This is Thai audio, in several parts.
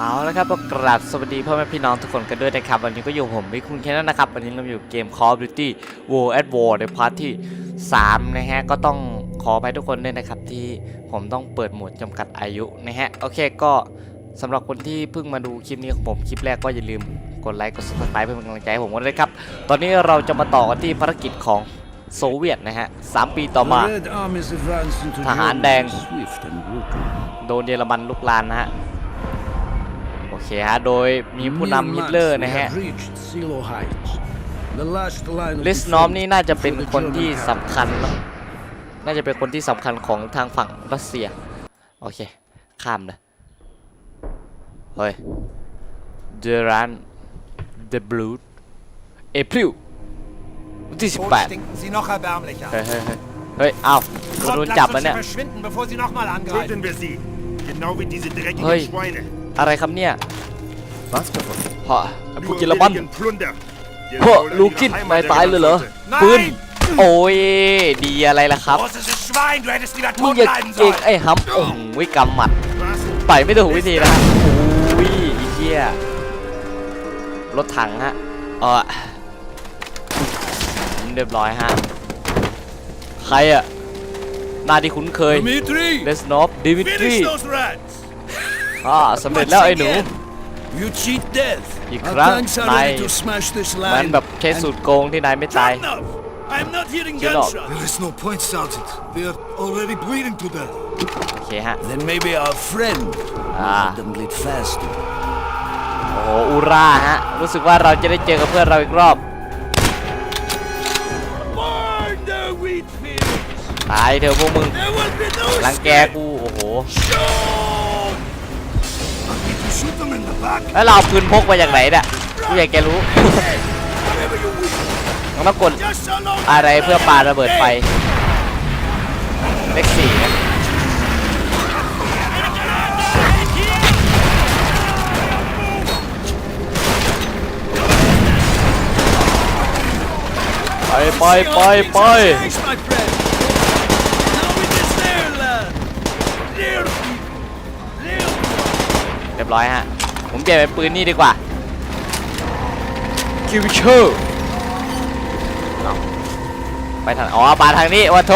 เอาละครับก็กราบสวัสดีพ่อแม่พี่น้องทุกคนกันด้วยนะครับ วันนี้ก็อยู่ผมวิคุณแค่นั้นนะครับ วันนี้เราอยู่เกม Call of Duty War at War ในพาร์ทที่ 3 นะฮะ ก็ต้องขอไปทุกคนด้วยนะครับ ที่ผมต้องเปิดโหมดจำกัดอายุนะฮะ โอเคก็สำหรับคนที่เพิ่งมาดูคลิปนี้ของผมคลิปแรกก็อย่าลืมกดไลค์กด subscribe เพื่อเป็นกำลังใจให้ผมกันด้วยครับ ตอนนี้เราจะมาต่อกันที่ภารกิจของโซเวียตนะฮะสามปีต่อมา The Red Armies advanced into ทหาร Germany แดง swift and brutal. โดนเยอรมันลุกลานนะฮะโอ เคฮะ โดยมีผู้นำฮิตเลอร์นะฮะลิสนอมนี่น่าจะเป็นคนที่สำคัญนะน่าจะเป็นคนที่สำคัญของทางฝั่งรัสเซีย โอเค ข้ามเลยเฮ้ยเดรันเดบลูดเอพริลวันที่ Tot 18 stinken Sie noch erbärmlicher. เฮ้ยเฮ้ยเอ้าโดนจับแล้วเนี่ย sie verschwinden, bevor sie nochmal angreifen. Töten wir sie. Genau wie diese dreckigen Hey. Schweine. อะไรครับเนี่ย Was davon? ฮะพูดเยอรมัน billigen Plunder. Der พวก wohl an ลู ihre กิน Heimat นายตายเลยเหรอ erinnern sollte. ปืนโอ้ยดีอะไรล่ะครับ Großes Schwein, du hättest lieber มึง tot อย่า bleiben เก่ง sollen. ไอ้ฮัมโอ้โหกำหมัด Was? ไปไม่ถูกวิธีนะฮะโอ้ยอีเหี้ยรถถังฮะเออเรียบร้อยฮะใครอะหน้าที่คุ้นเคย Dmitri, เลสโนฟดิมิทรี Finish those rats. อ่าสำเร็จแล้วไอ้หนู you cheat death. Ik Our raak tanks are mij. ready to smash this มัน line. แบบใช้สูตรโกงที่นายไม่ตาย Enough. I'm not hearing Get up. gunshots. There is no point, Sergeant. They are already bleeding to death. โอเคฮะ Then maybe our friend will Ah. let them bleed faster. โอ้โหอูราฮะ รู้สึกว่าเราจะได้เจอกับเพื่อนเราอีกรอบ Burn the wheat fields. ตายเถอะพวกมึง There will be no รังแกกู โอ้โห Shoot. แล้วเราเอาปืนพกมาจากไหนเนี่ยกูอยากแกรู้ Whatever you wish. มันต้องกด Just so long. อะไรเพื่อปาระเบิดไฟเลขสี่นะไปไปไปไป บร้อยฮะ ผมเปลี่ยนเป็นปืนนี่ดีกว่าคิวเชอร์ไปทางอ๋อปาทางนี้วัทโท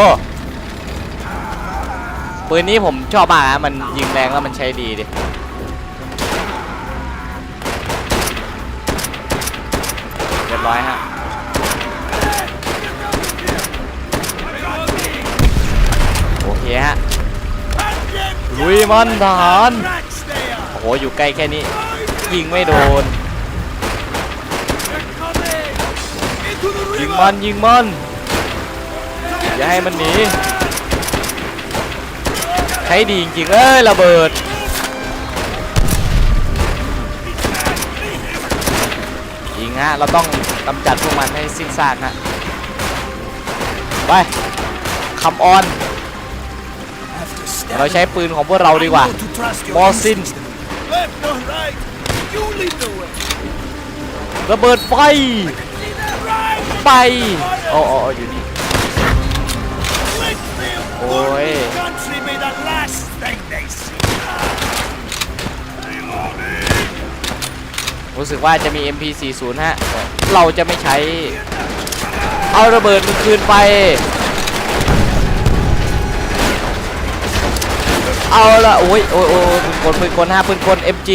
ปืนนี้ผมชอบมากฮะมันยิงแรงแล้วมันใช้ดีดิเรียบร้อยฮะโอเคฮะลุยมันทหาร โหอยู่ใกล้แค่นี้ ยิงไม่โดน ยิงมันยิงมัน อย่าให้มันหนีใช้ดีจริงๆเอ้ยระเบิดยิงฮะเราต้องกำจัดพวกมันให้สิ้นซากฮะไปคำออนเราใช้ปืนของพวกเราดีกว่ามอซิน Left or right. You lead the way. ระเบิดไฟ See that right? ไปโอ้โอ้โอ้อยู่นี่ Litchfield Oi. will this country be the last thing they see. รู้สึกว่าจะมี MP40 ฮะ เราจะไม่ใช้ เอาระเบิดมันคืนไป เอาละโอ้ยโอ้ยโอ้ยปืนกลปืนกลฮะปืนกล MG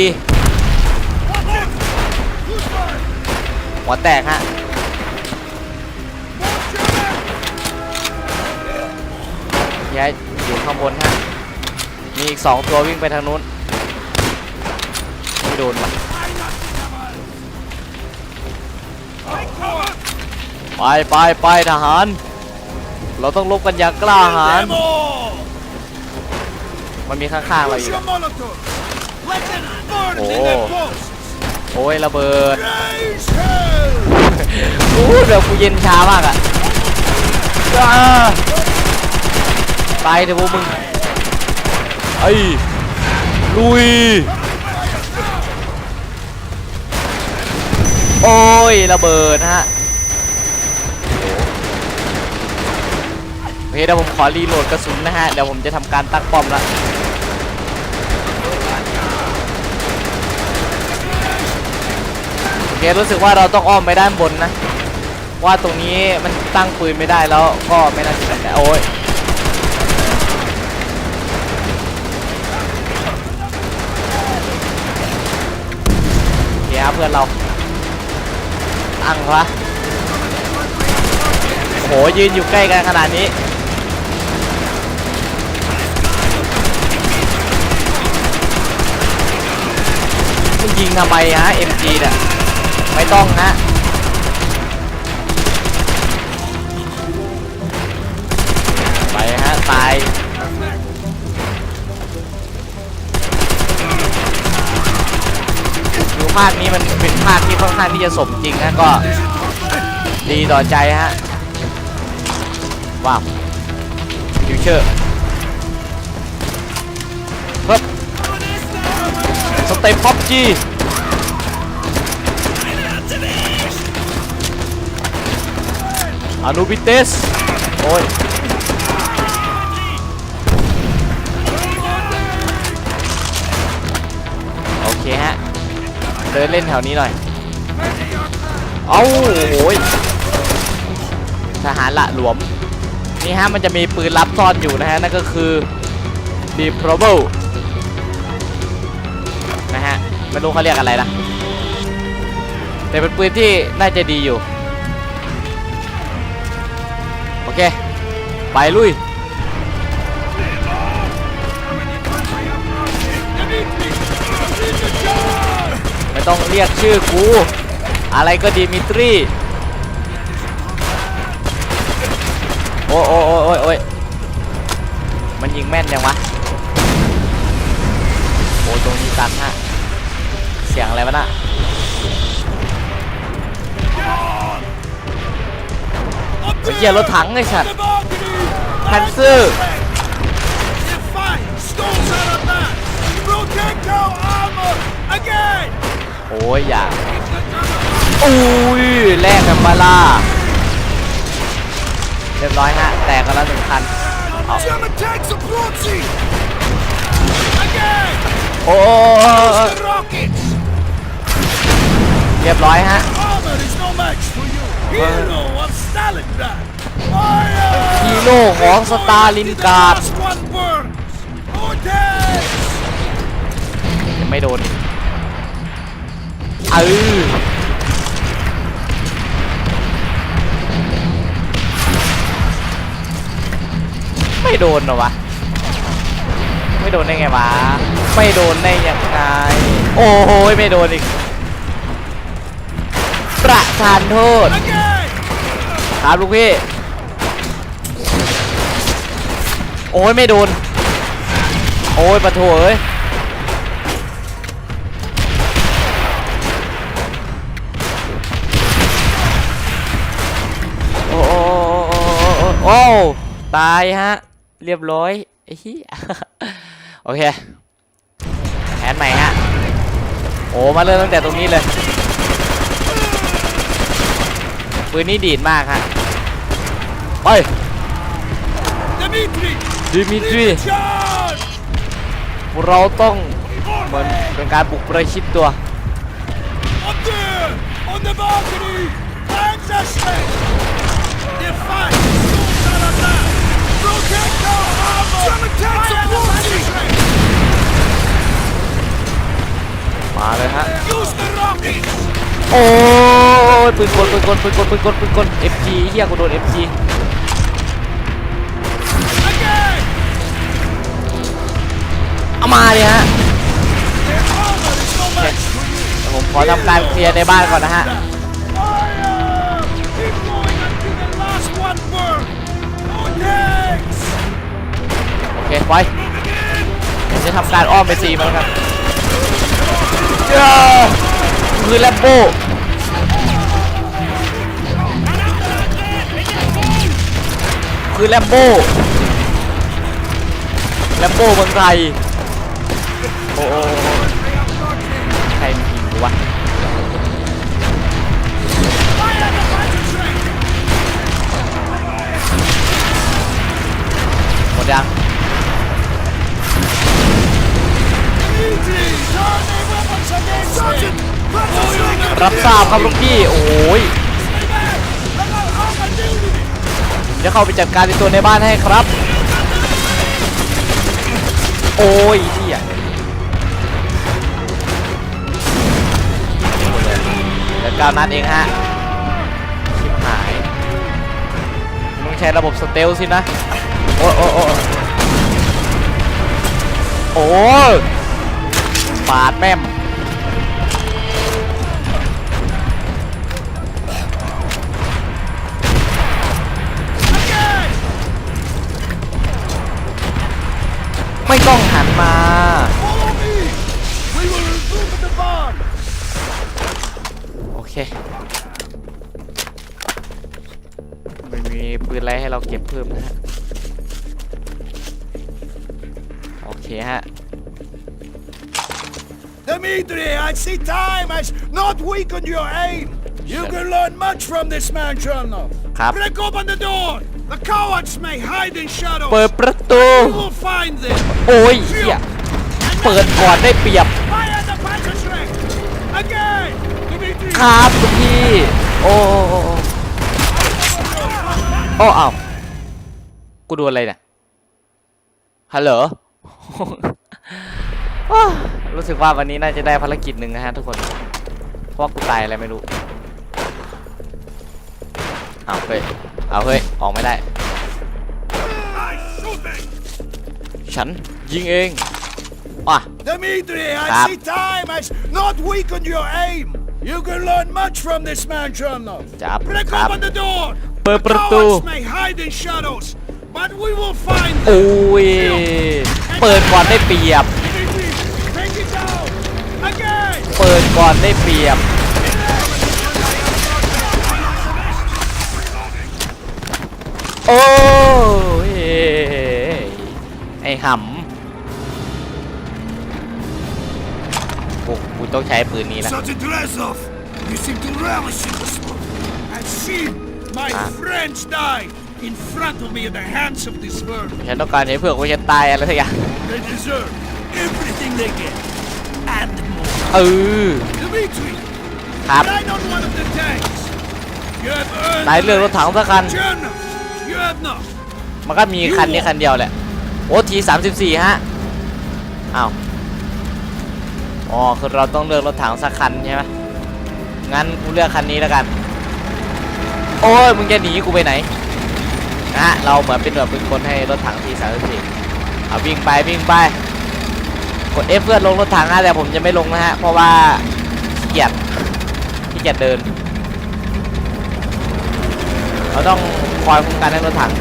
หัวแตกฮะย้ายอยู่ข้างบนฮะมีอีกสองตัววิ่งไปทางนู้นไม่โดนว่ะไปไปไปทหาร เราต้องลบกันอย่างกล้าหาญ มันมีข้างๆเราอี Use ก your อะ Molotov. Let them burn in Oh. their posts. โอ้ยระเบิด Raise hell. โอ้ยเดี๋ยวกูเย็นช้ามากอะจ้าตายเถอะพวกมึงไอ้ยลุยโอ้ยระเบิดฮะโอเคเดี๋ยวผมขอรีโหลดกระสุนนะฮะ เดี๋ยวผมจะทำการตั้งป้อมละ เครู้สึกว่าเราต้องอ้อมไปด้านบนนะ ว่าตรงนี้มันตั้งปืนไม่ได้แล้วก็ไม่น่าจะเป็นได้โอ้ยเดี๋ยวเพื่อนเราตั้งวะโอ้โหยืนอยู่ใกล้กันขนาดนี้คุณยิงทำไมฮะ MG เนี่ย ไม่ต้องฮะไปฮะตายดูภาคนี้มันเป็นภาคที่ค่อนข้างที่จะสมจริงนะก็ ดีต่อใจฮะว้าวฟิวเชอร์ครับสเต็ปพ็อปจี อานูบิเตส โอ้ย โอเคฮะ เดินเล่นแถวนี้หน่อย เอาโอ้ย ทหารละหลวม นี่ฮะ มันจะมีปืนลับซ่อนอยู่นะฮะ นั่นก็คือ d e p r o b l e นะฮะ ไม่รู้เขาเรียกอะไรนะ แต่เป็นปืนที่น่าจะดีอยู่ เค ไปลุยไม่ต้องเรียกชื่อกู อะไรก็ดีมิตรีโอ้โอ้โอ้โอ้ยโอ้ยมันยิงแม่นยังวะ โอ้ตรงนี้ตันฮะ เสียงอะไรวะน่ะ อ้เหี้ยรถถังไอ้สัตว์แพนซ์โอ้ยอย่าอุ้ยแลกกับบาล่าเรียบร้อยฮะ แตกกันแล้วหนึ่งคันโอ้เรียบร้อยฮะ ฮีโร่ของสตาลินการ์ดยังไม่โดนเออไม่โดนหรอวะ ไม่โดนได้ไงวะ ไม่โดนได้ยังไง โอ้โหไม่โดนอีก ประทานโทษ ครับลูกพี่ โอ้ยไม่โดน โอ้ยปะโถเอ้ยโอ้โอ้โอ้โอ้ตายฮะ เรียบร้อยไอ้เหี้ยโอเคแผนใหม่ฮะ โอ้มาเริ่มตั้งแต่ตรงนี้เลย ปืนนี้ดีดมากฮะไป Dmitri! ดิมิทรี Charge! เราต้องเหมือนเป็นการบุกประชิดตัว Up there! On the balcony! Panzerschreck! Defiant storms out of that! Protecto armor! German tanks approaching! มาเลยฮะ Use the rockets! โอ้ยปืนกลปืนกลปืนกลปืนกลปืนกล FG เฮียกูโดน FG Again! เอามาเลยฮะผมขอทำการเคลียร์ในบ้านก่อนนะฮะโอเคไปจะทำการอ้อมไปซีมันแล้วกันเจ้า คือแลมโบ้คือแลมโบ้แลมโบ้เมืองไทยโอ้ รับทราบครับลูกพี่โอ้ยผมจะเข้าไปจัดการในตัวในบ้านให้ครับ โอ้ยเฮียเดี๋ยวก้าวนัดเองฮะชิบหายต้องใช้ระบบสเตลสินะ โอ้โอ้โอ้โอ้ปาดแม่ม ไม่ต้องหันมา Follow me! We will remove the bomb! โอเคไม่มีปืนอะไรให้เราเก็บเพิ่มนะฮะ โอเคฮะ Dimitri, I see time has not weakened your aim. You can learn much from this man, Chernov. ครับ Break open the door. The cowards may hide in shadows. เปิดประตู We will find them. โอ้ยเหี้ยเปิดก่อนได้เปรียบ Fire the Panzerschreck. Again, Dimitri. ครับคุณพี่ โอ้โอ้โอ้โอ้โอ้อ้าวกูดูอะไรเนี่ยฮัลโหล อ้าวรู้สึกว่าวันนี้น่าจะได้ภารกิจหนึ่งนะฮะทุกคน เพราะว่ากูตายอะไรไม่รู้เอาวเฮ้ย เอาเฮ้ย ออกไม่ได้ ฉันยิงเองอะ Dimitri, I Stop. see time has not weakened your aim. You can learn much from this man, Chernov. จับ Break ครับ open the door. เปิด The ประตู cowards may hide in shadows, but we will find โอ้ them. ยเปิดก่อนได้เปรียบ Dimitri, take it down. Again. เปิดก่อนได้เปรียบ อ้หำกูกูต้องใช้ปืนนี้แล้ว Sergeant Razov, you seem to relish in the smoke. I've seen my Ah. friends die in front of me at the hands of this world. ฉันต้องการให้เพื่อนกูจะตายอะไรสักอย่าง They deserve everything they get. And more. เออ Dimitri, ครับ ride on one of the tanks. You have earned นายเลือกรถถังสักคัน Chernov, you have not. มันก็มีคันนี้คันเดียวแหละ โอ้ทีสามสิบสี่ฮะอ้าวอ๋อคือเราต้องเลือกรถถังสักคันใช่ไหมงั้นกูเลือกคันนี้แล้วกัน โอ้ยมึงจะหนีกูไปไหนนะฮะเราเหมือนเป็นแบบเป็นคนให้รถถังทีสามสิบสี่เอาวิ่งไปวิ่งไปกด F เพื่อลงรถถังนะแต่ผมจะไม่ลงนะฮะเพราะว่าขี้เกียจขี้เกียจเดิน เราต้องคอยคุ้มกันให้รถถัง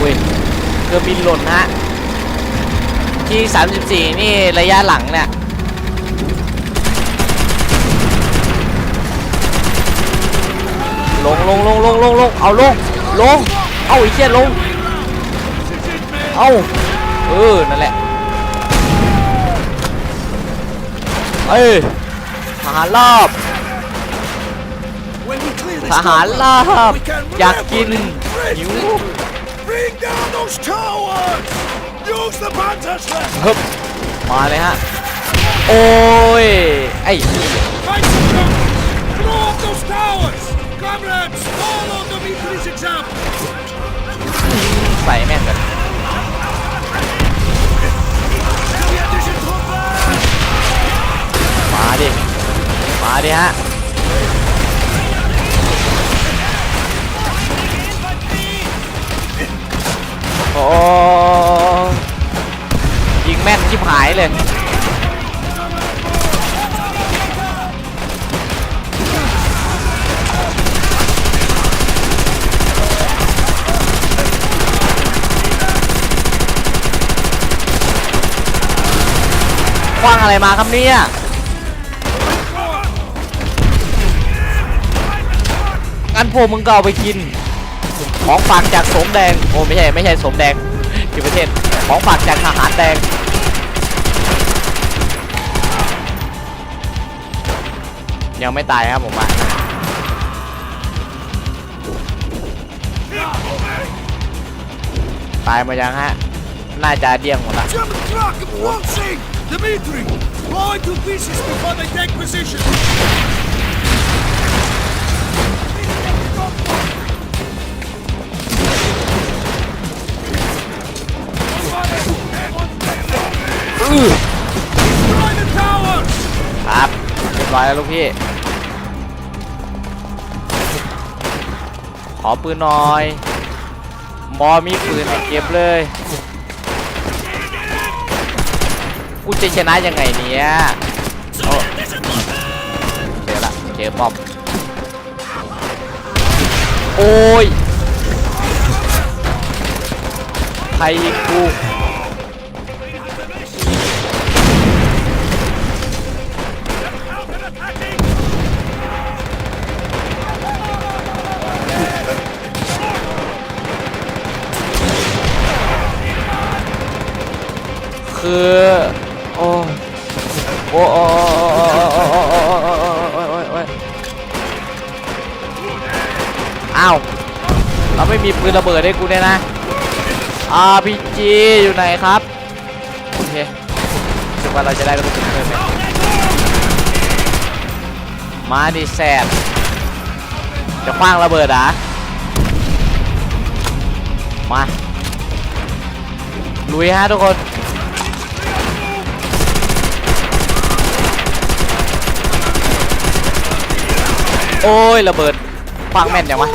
อุ้ยเค รือบินหล่นฮะ ที่ 34 นี่ระยะหลังเนี่ย ลงลงลงลงลงลงเอาลง ลง เอาอ้เชี่ยลง เอาเออ นั่นแหละ เอ้ยทหารรอบทหารลาบอยากกินหิว Bring down those towers! Use the Panzerschreck! ฮึบมาเลยฮะ โอ้ย ไอ้เหี้ย Fight some guns! Blow up those towers! Comrades, follow Dimitri's example! ใส่แม่งกัน Sowjetischen Truppen! มาดิ มาดิฮะ โอ้ยิงแม่นชิบหายเลยคว้างอะไรมาครับเนี่ยงั้นพวกมึงก็เอาไปกิน ของฝากจากสมแดง โอ้ไม่ใช่ไม่ใช่สมแดงที่ประเทศ ของฝากจากทหารแดง ยังไม่ตายครับผมอะตายมายังฮะ น่าจะเดี้ยงหมดละ German truck approaching! Dmitri, blow into pieces before they take position! ครับเรียบร้อยแล้วลูกพี่ ขอปืนหน่อย บอมีปืนเก็บเลย กูจะชนะยังไงเนี่ยโอ้เจอละเจอป้อม โอ้ยใครยิงกู คือ โอ้โอ้โอ้โอ้โอ้โอ้โอ้โอ้โอ้โอ้โอ้โอ้อ้าวเราไม่มีปืนระเบิดให้กูเนี่ยนะ RPG อยู่ไหนครับ โอเคถึงว่าเราจะได้กระสุนเพิ่มไหมมาดิแซดจะคว้างระเบิดอะมาลุยฮะทุกคน โอ้ยระเบิดฟังแม่นยังวะ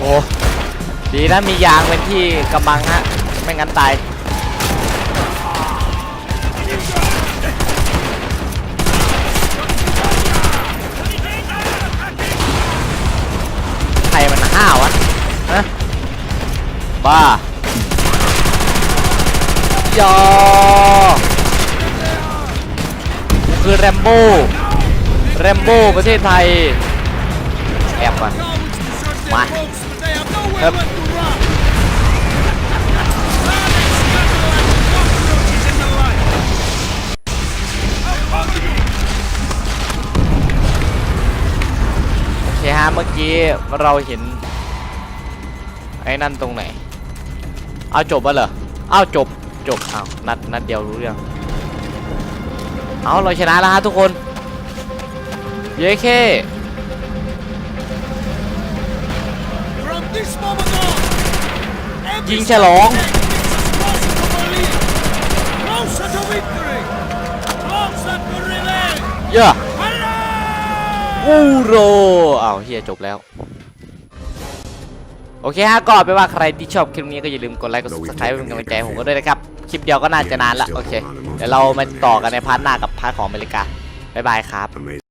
โอ้ดีนะมียางเป็นที่กำบังฮะไม่งั้นตายใครมันห้าวะ ฮะบ้ายอคือแรมโบ้แรมโบ้ประเทศไทย แอบมามาครับโอเคฮะเมื่อกี้เราเห็น ไอ้นั่นตรงไหน เอาจบแล้วเหรอ เอาจบ จบเอานัดนัดเดียวรู้เรื่อง เอาเราชนะแล้วฮะทุกคน เย้เคยิงฉลอง เยอะอูโรอ้าวเฮียจบแล้ว โอเคฮะก็เอาไปนว่าใครที่ชอบคลิปนี้ก็อย่าลืมกดไลค์กด subscribe เป็นกำลังใจให้ผมก็ด้วยนะครับ คลิปเดียวก็น่าจะนานละโอเค เดี๋ยวเรามาต่อกันในพาร์ทหน้ากับพาร์ทของอเมริกาบ๊ายบายครับ Amazing.